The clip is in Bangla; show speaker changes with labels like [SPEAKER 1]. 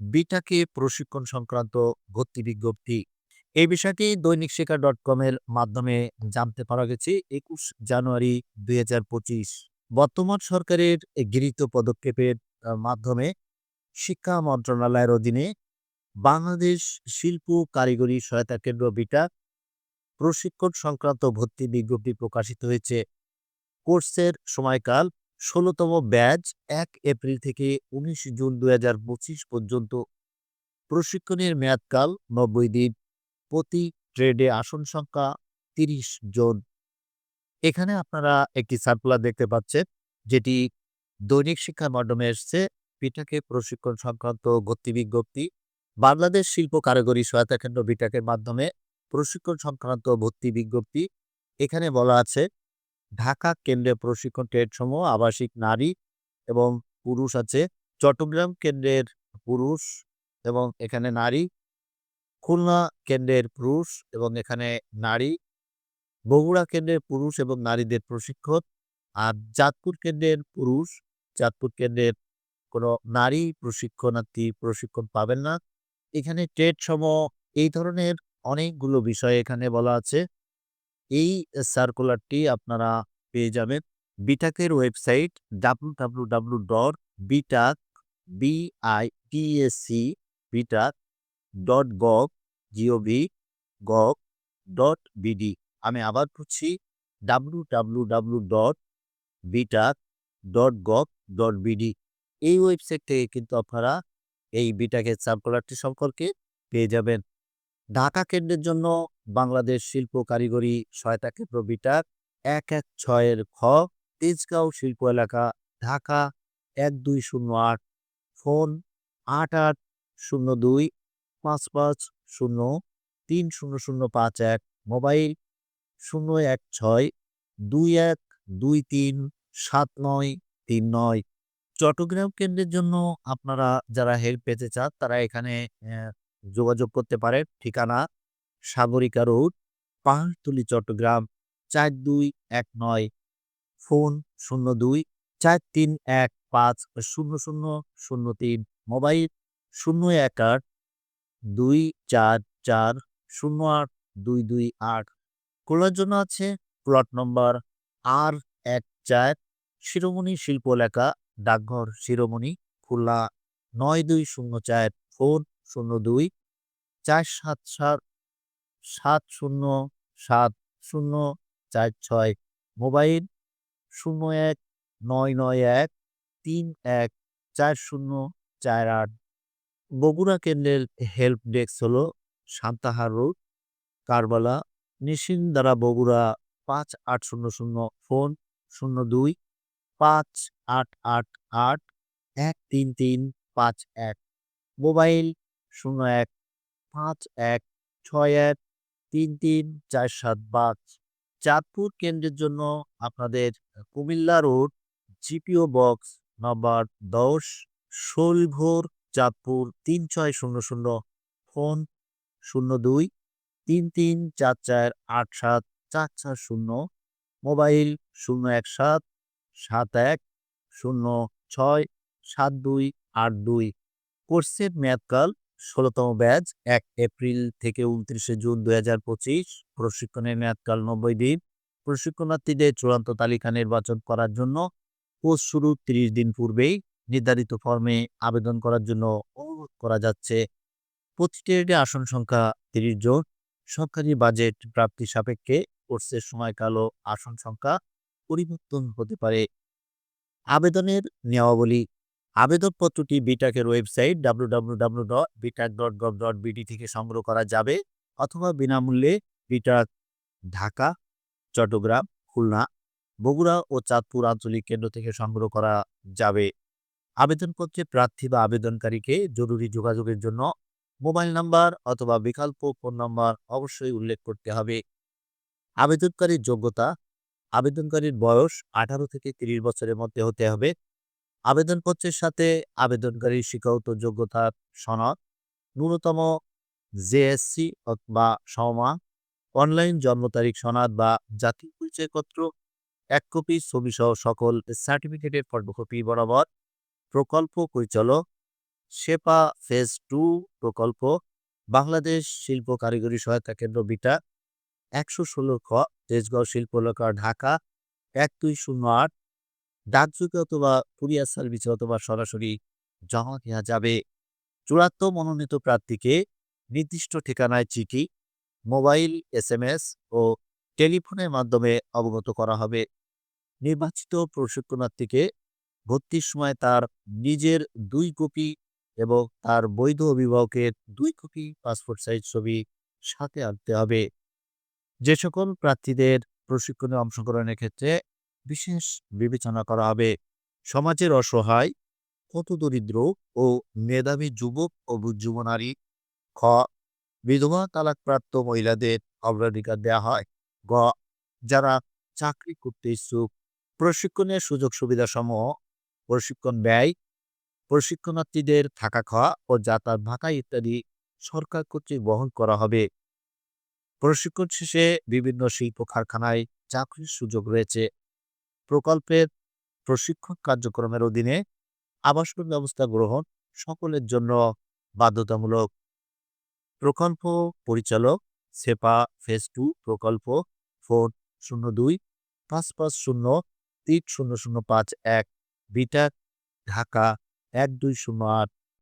[SPEAKER 1] বিটাকে প্রশিক্ষণ সংক্রান্ত ভর্তি বিজ্ঞপ্তি। এই বিষয়টি দৈনিক শিক্ষা ডট কম এর মাধ্যমে জানতে পারা গেছে একুশ জানুয়ারি দুই হাজার পঁচিশ। বর্তমান সরকারের গৃহীত পদক্ষেপের মাধ্যমে শিক্ষা মন্ত্রণালয়ের অধীনে বাংলাদেশ শিল্প কারিগরি সহায়তা কেন্দ্র বিটা প্রশিক্ষণ সংক্রান্ত ভর্তি বিজ্ঞপ্তি প্রকাশিত হয়েছে। কোর্সের সময়কাল ষোলোতম ব্যাচ এক এপ্রিল থেকে উনিশ জুন দু হাজার পঁচিশ পর্যন্ত। প্রশিক্ষণের মেয়াদকাল নব্বই দিন। প্রতি ট্রেডে আসন সংখ্যা তিরিশ জন। এখানে আপনারা একটি সার্কুলার দেখতে পাচ্ছেন, যেটি দৈনিক শিক্ষার মাধ্যমে এসছে। পিঠাকে প্রশিক্ষণ সংক্রান্ত ভর্তি বিজ্ঞপ্তি। বাংলাদেশ শিল্প কারিগরি সহায়তা কেন্দ্র বিটাকের মাধ্যমে প্রশিক্ষণ সংক্রান্ত ভর্তি বিজ্ঞপ্তি। এখানে বলা আছে ঢাকা কেন্দ্রে প্রশিক্ষণ ট্রেড সমূহ আবাসিক নারী এবং পুরুষ আছে। চট্টগ্রাম কেন্দ্রের পুরুষ এবং এখানে নারী, খুলনা কেন্দ্রের পুরুষ এবং এখানে নারী, বগুড়া কেন্দ্রের পুরুষ এবং নারীদের প্রশিক্ষণ, আর চাঁদপুর কেন্দ্রের পুরুষ চাঁদপুর কেন্দ্রের কোনো নারী প্রশিক্ষণার্থী প্রশিক্ষণ পাবেন না। এখানে ট্রেড সম এই ধরনের অনেকগুলো বিষয় এখানে বলা আছে। এই সার্কুলারটি আপনারা পেয়ে যাবেন। বিটাকের website W W W dot BITAC BITSC BITAC dot gov GOV gov dot BD আমি আবার বলছি W W W dot BITAC dot gov dot BD এই ওয়েবসাইট থেকে কিন্তু আপনারা এই বিটাকের সার্কুলারটি সম্পর্কে পেয়ে যাবেন। ঢাকা কেন্দ্রের জন্য বাংলাদেশ শিল্প কারিগরি সহায়তা কেন্দ্র বিটাক এক এক ছয়ের খ, তেজগাঁও শিল্প এলাকা, ঢাকা এক দুই শূন্য আট, ফোন আট আট শূন্য দুই, পাঁচ পাঁচ শূন্য তিন শূন্য শূন্য পাঁচ এক, মোবাইল শূন্য এক ছয়, দুই এক দুই তিন সাত নয় তিন নয়। চট্টগ্রাম কেন্দ্রের জন্য আপনারা যারা হেল্প পেতে চান, তারা এখানে যোগাযোগ করতে পারেন। ঠিকানা সাগরিকা রোড পাহাড়তলি, চট্টগ্রাম চার দুই এক নয়, ফোন শূন্য দুই, চার তিন এক পাঁচ শূন্য শূন্য শূন্য তিন, মোবাইল শূন্য এক আট দুই চার চার শূন্য আট দুই দুই আট। খোলার জন্য আছে প্লট নম্বর আর এক চার শিরোমণি শিল্প এলাকা, ডাকঘর শিরোমণি, খুলনা নয় দুই শূন্য চার, ফোন শূন্য দুই, চার সাত সাত সাত শূন্য সাত শূন্য চার ছয়। মোবাইল শূন্য এক নয় নয় এক তিন এক চার শূন্য চার আট। বগুড়া কেন্দ্রের হেল্প ডেস্ক হল সান্তাহার রোড, কারবালা নিশিন দ্বারা বগুড়া পাঁচ আট শূন্য শূন্য, ফোন শূন্য দুই পাঁচ আট আট আট এক তিন তিন পাঁচ এক। মোবাইল শূন্য এক পাঁচ এক ছয় এক তিন তিন, চার, সাত, পাঁচ। চাঁদপুর কেন্দ্রের জন্য আপনাদের কুমিল্লা রোড, জিপিও বক্স নম্বর দশ শোলভোর চাঁদপুর তিন, ছয়, শূন্য শূন্য, ফোন শূন্য, দুই, তিন তিন, চার চার, আট, সাত, চার চার, শূন্য, মোবাইল শূন্য, এক, সাত সাত, এক, শূন্য, ছয়, সাত, দুই, আট, দুই। কোর্সের মেয়াদকাল ষোলোতম ব্যাচ, এক এপ্রিল থেকে উনত্রিশে জুন দুই হাজার পঁচিশ, প্রশিক্ষণের মেয়াদকাল নব্বই দিন। প্রশিক্ষণার্থীদের চূড়ান্ত তালিকা নির্বাচন করার জন্য কোর্স শুরু তিরিশ দিন পূর্বেই। নির্ধারিত ফর্মে আবেদন করার জন্য অনুরোধ করা যাচ্ছে। প্রতিটি আসন সংখ্যা তিরিশ জন। সরকারি বাজেট প্রাপ্তি সাপেক্ষে কোর্সের সময়কাল ও আসন সংখ্যা পরিবর্তন হতে পারে। আবেদনের নিয়মাবলী আবেদনপত্রটি বিটাকের website W W W dot BITAC dot gov dot BD থেকে সংগ্রহ করা যাবে অথবা বিনামূল্যে বিটাক ঢাকা, চট্টগ্রাম, খুলনা, বগুড়া ও চাঁদপুর আঞ্চলিক কেন্দ্র থেকে সংগ্রহ করা যাবে। আবেদনপত্রে প্রার্থী বা আবেদনকারীকে জরুরি যোগাযোগের জন্য মোবাইল নাম্বার অথবা বিকল্প ফোন নাম্বার অবশ্যই উল্লেখ করতে হবে। আবেদনকারীর যোগ্যতা, আবেদনকারীর বয়স আঠারো থেকে তিরিশ বছরের মধ্যে হতে হবে। আবেদনপত্রের সাথে আবেদনকারীর শিক্ষাগত যোগ্যতার সনদ, ন্যূনতম জেএসসি বা সমা অনলাইন জন্ম তারিখ সনদ বা জাতীয় পরিচয়পত্র, এক কপি ছবি সহ সকল সার্টিফিকেটের ফটোকপি বরাবর প্রকল্প পরিচালক, শেপা ফেজ টু প্রকল্প, বাংলাদেশ শিল্প কারিগরি সহায়তা কেন্দ্র বিটা, একশো ষোলো খ তেজগাঁও শিল্পলকা ঢাকা, এক দুই শূন্য আট ডাকযোগে অথবা কুরিয়ার সার্ভিসে অথবা সরাসরি জমা দেওয়া যাবে। চূড়ান্ত মনোনীত প্রার্থীকে নির্দিষ্ট ঠিকানায় চিঠি, মোবাইল, এসএমএস ও টেলিফোনের মাধ্যমে অবগত করা হবে। নির্বাচিত প্রশিক্ষণার্থীকে ভর্তির সময় তার নিজের দুই কপি এবং তার বৈধ অভিভাবকের দুই কপি পাসপোর্ট সাইজ ছবি সাথে আনতে হবে। যে সকল প্রার্থীদের প্রশিক্ষণে অংশগ্রহণের ক্ষেত্রে বিশেষ বিবেচনা করা হবে। সমাজের অসহায় কত দরিদ্র ও মেধাবী যুবক ও যুব নারী। খ, বিধবা তালাকপ্রাপ্ত মহিলাদের অগ্রাধিকার দেয়া হয়। গ, যারা চাকরি করতে ইচ্ছুক, প্রশিক্ষণের সুযোগ সুবিধা সমূহ প্রশিক্ষণ ব্যয়, প্রশিক্ষণার্থীদের থাকা খাওয়া ও যাতায়াত ভাতা ইত্যাদি সরকার কর্তৃক বহন করা হবে। প্রশিক্ষণ শেষে বিভিন্ন শিল্প কারখানায় চাকরির সুযোগ রয়েছে। প্রকল্পের প্রশিক্ষণ কার্যক্রমের অধীনে আবাসন ব্যবস্থা গ্রহণ সকলের জন্য বাধ্যতামূলক। প্রকল্প পরিচালক সেপা ফেজ টু প্রকল্প ফোন শূন্য দুই পাঁচ পাঁচ শূন্য তিন শূন্য শূন্য পাঁচ এক, বিটাক ঢাকা এক দুই শূন্য আট।